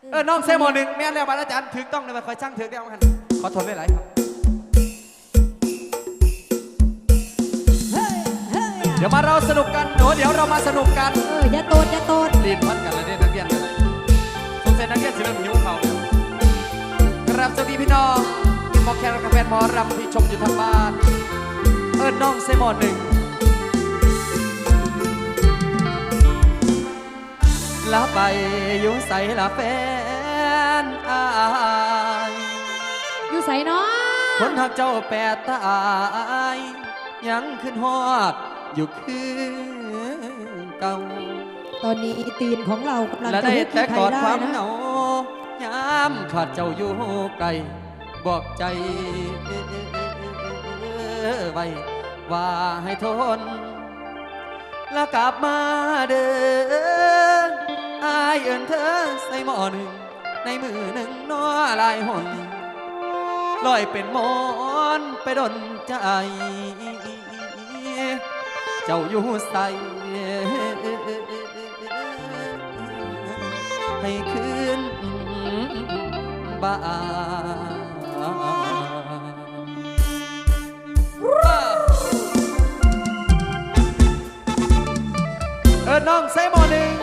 เออน้องเซโมหนึ่งแม่นแล้วบาดอาจารย์ถึกต้องเลยมาคอยช่างถึกได้เอาหันขอทนได้หลายครับเฮ้ยเฮ้ยเดี๋ยวมาเราสนุกกันโหเดี๋ยวเรามาสนุกกันเอออย่าโตดอย่าโตดลีนพันกันแล้วเนี่ยนักเรียนกันสงสัยนักเรียนสิเริ่มหิวเขาแล้วครับสวัสดีพี่น้องที่มอแคนกับแฟนหมอรำที่ชมอยู่ทางบ้าน เอิญน้องเซโมหนึ่ง ลาไปอยู่ใส่ละแฟนอายอยู่ใส่เนาะคนหักเจ้าแปดตายยังขึ้นฮอดอยู่คือเก่าตอนนี้ตีนของเรากำลังและจะได้หุบแต่ที่ไทกยอดได้ความนะเหงายามขาดเจ้าอยู่ไกลบอกใจไว้ว่าให้ทน แล้วกลับมาเด้อ อายเอินเธอใส่หม้อหนึ่ง ในมือหนึ่งน้อลายหนลอยเป็นหมอนไปดนใจ เจ้าอยู่ใส่ให้คืนบ้านเออน้องใส่หมอหนึ่ง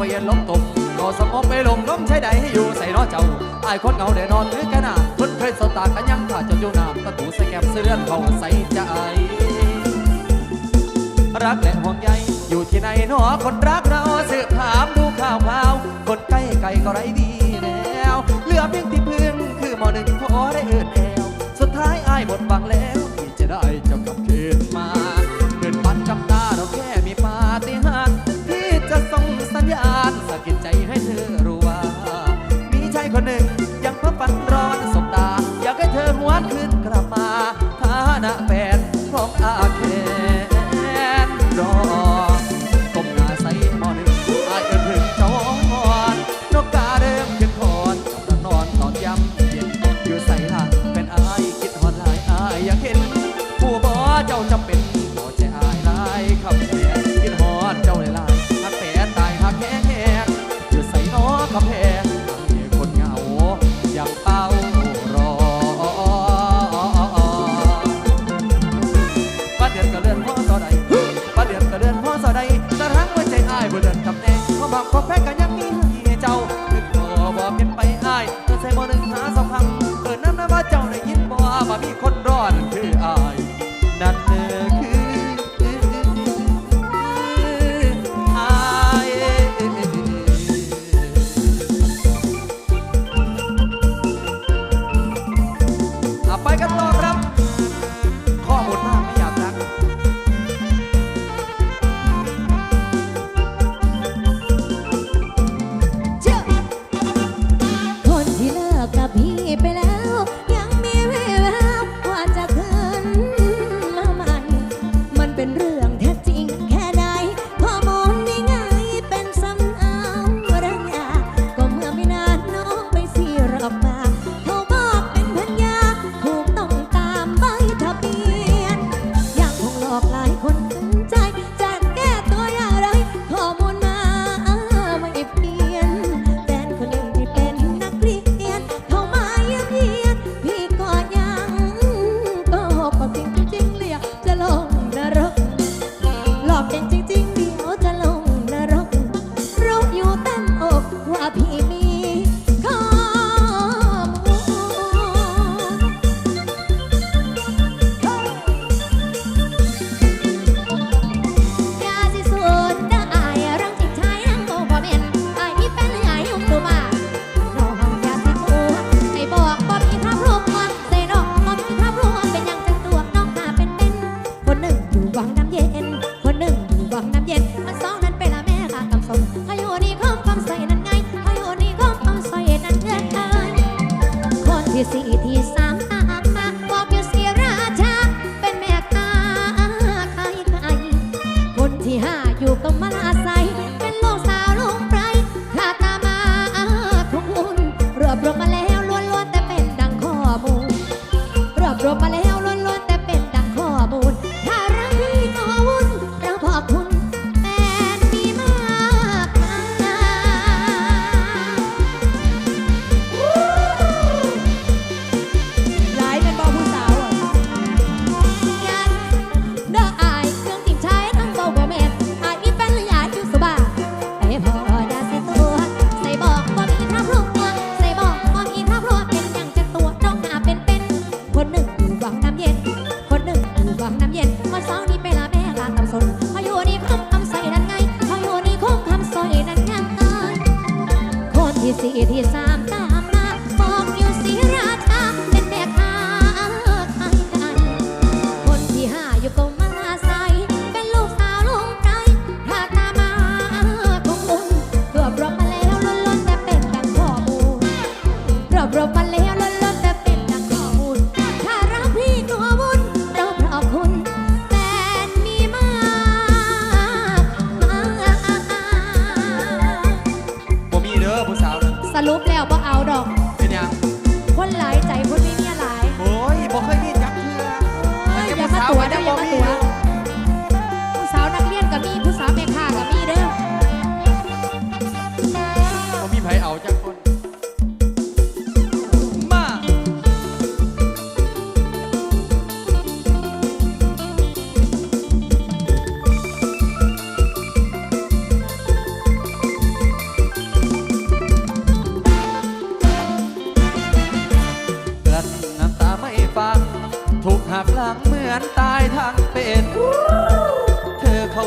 ปานพอเย็นล้มตกก็สมองไปลงล้มใช้ใดให้อยู่ใส่น้อเจ้าไอายคนเหงาได้นอนหรือกันน่ะคนเคยสตากันยังขาดจะอยู่น้ำตะตูใส่แก้มเสื้อเลื่อนเขาใส่ใจรักและห่วงใยอยู่ที่ไหนหนอคนรักเราสืบถามดูข่าวข่าว คนใกล้ไกลก็ไรดีแล้ว เหลือเพียงที่พึ่งคือหมอหนึ่งพอได้เอื่นแอวสุดท้ายอายหมดหวังแล้วที่จะได้เจ้ากลับคืนมา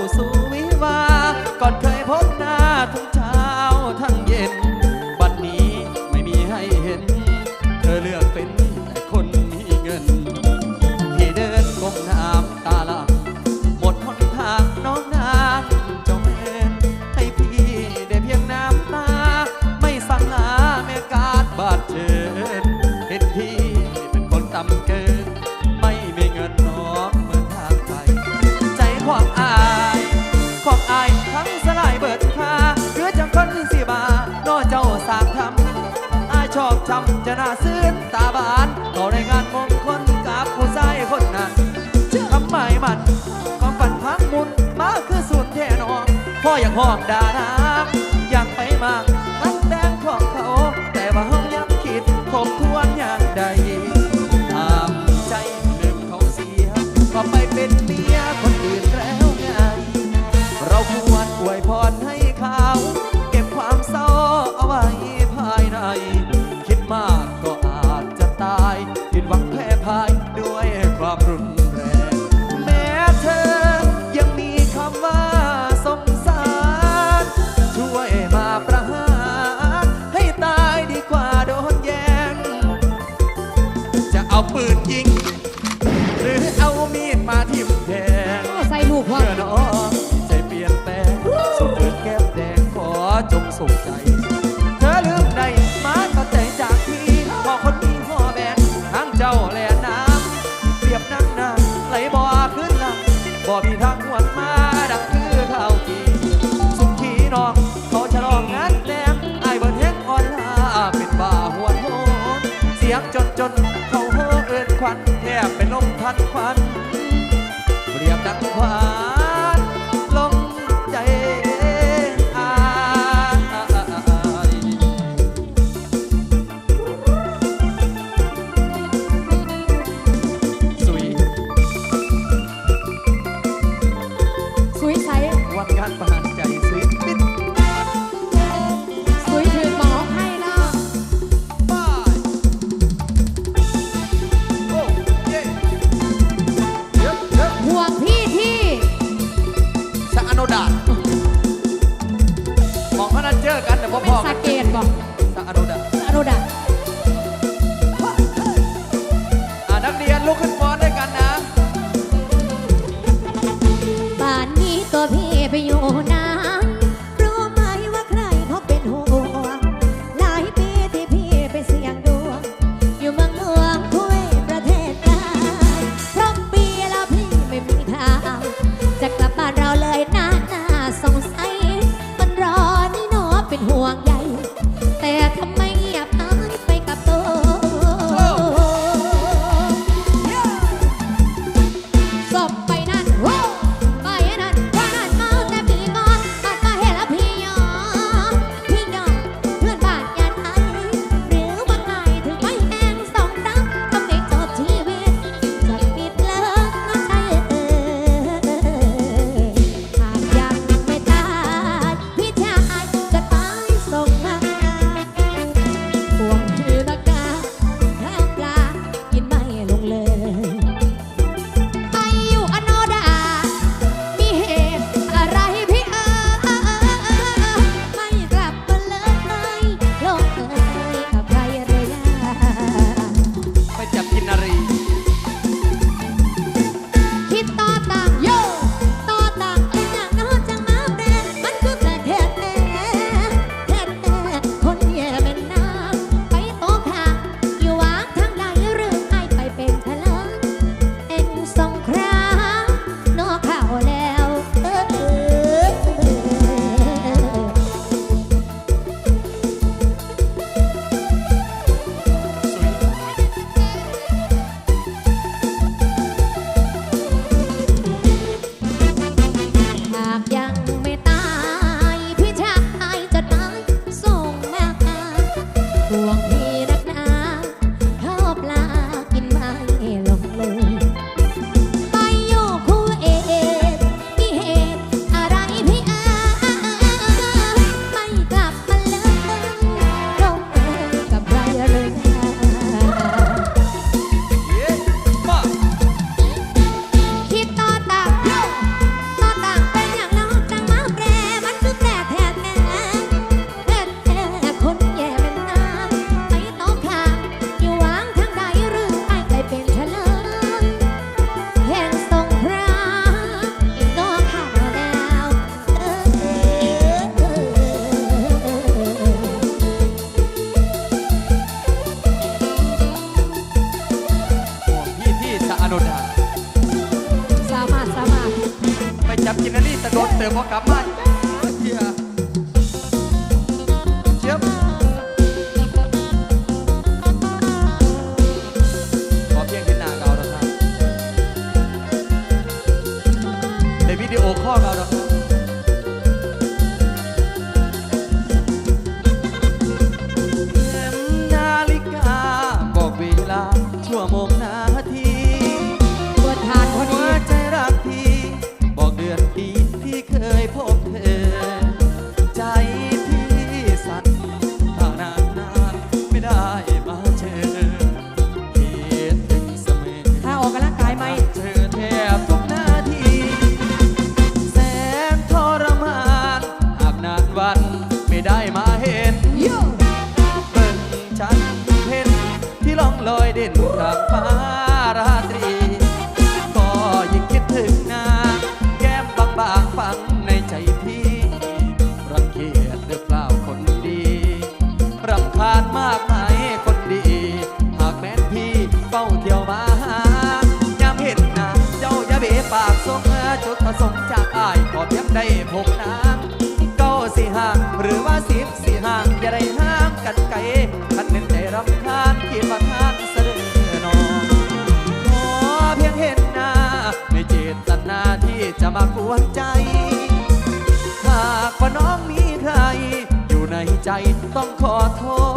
so จะน่าซื้นตาบานเขาในงานมงคลกับผู้ชายคนนั้นเชื่อทำไมมันความฝันพังมุนมาคือส่วนแท่นองพ่ออยากห้องดาน้ำอยากไปมาก จงสุขใจ มองานัดเจอกันแต่พ่อเป็นพ่อสาเกตบอกสักอนุดาอนุดาอ่านักเรียนลุกขึ้นฟ้อนด้วยกันนะ ป่านนี้ตัวพี่ไปอยู่ สงจากอายขอเพียงได้พบนางเก้าสี่ห่างหรือว่าสิบสี่ห่างอย่าได้ห้ามกันไกลคันเป็นใจรำคาญคิดว่าทานเสด็จนองขอเพียงเห็นหน้าไม่เจตนาที่จะมากวนใจ หากว่าน้องมีใครอยู่ในใจต้องขอโทษ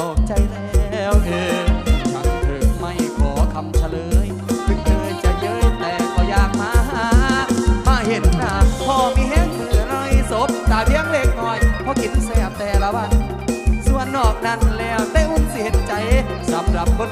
ใครในโศกใจแล้วเออฉันเธอไม่ขอคำเฉลย ถึงเธอจะเย้ยแต่ก็อยากมาหา มาเห็นหน้าพ่อมีแห้งมือไรศพตาเพียงเล็กน้อยเพราะกินแสบแต่ละวัน ส่วนนอกนั้นแล้วแต่อุ้มเสียใจสำหรับคน